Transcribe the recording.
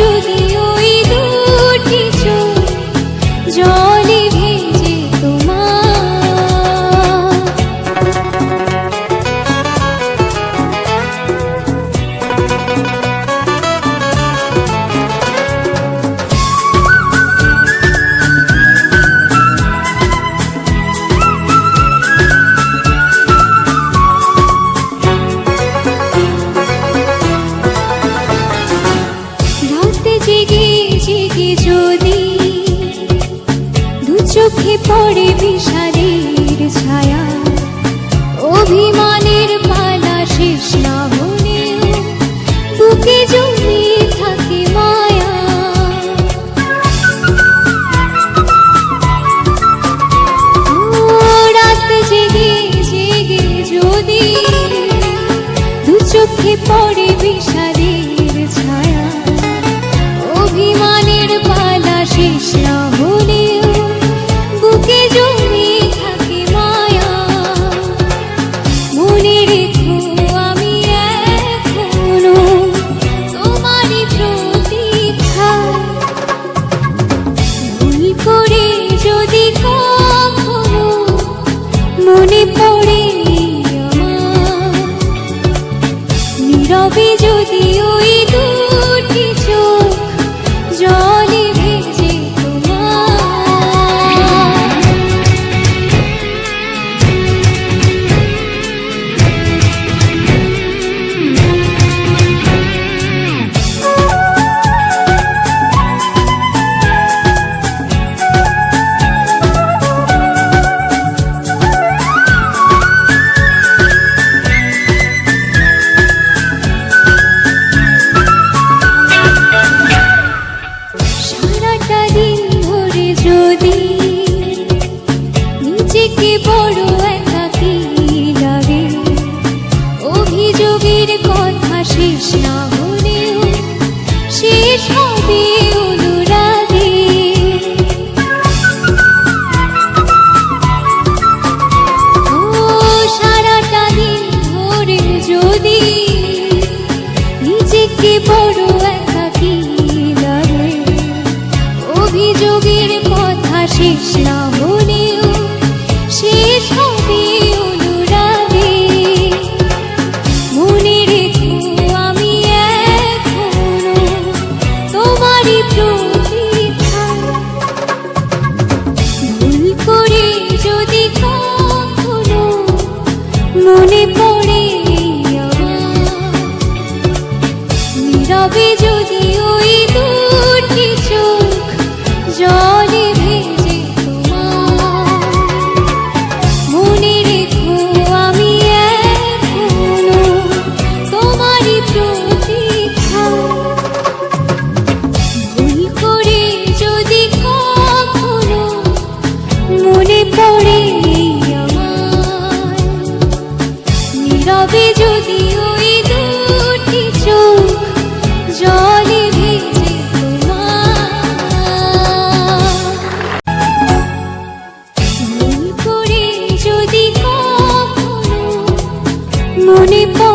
যদি জেগে যদি, দু চোখে পড়ে বিষাদের ছায়া, অভিমানের পালা শেষ না হলেও বুকে জমে থাকে মায়া। রাত জেগে জেগে যদি দু চোখে পড়ে বিষাদের নীরবে যদি ওই দুটি অভিযোগের কথা শেষ না হলেও শেষ হবে যদি কখনো মনে পড়ে নীরবে যদি ওই দুটি মনে পড়ে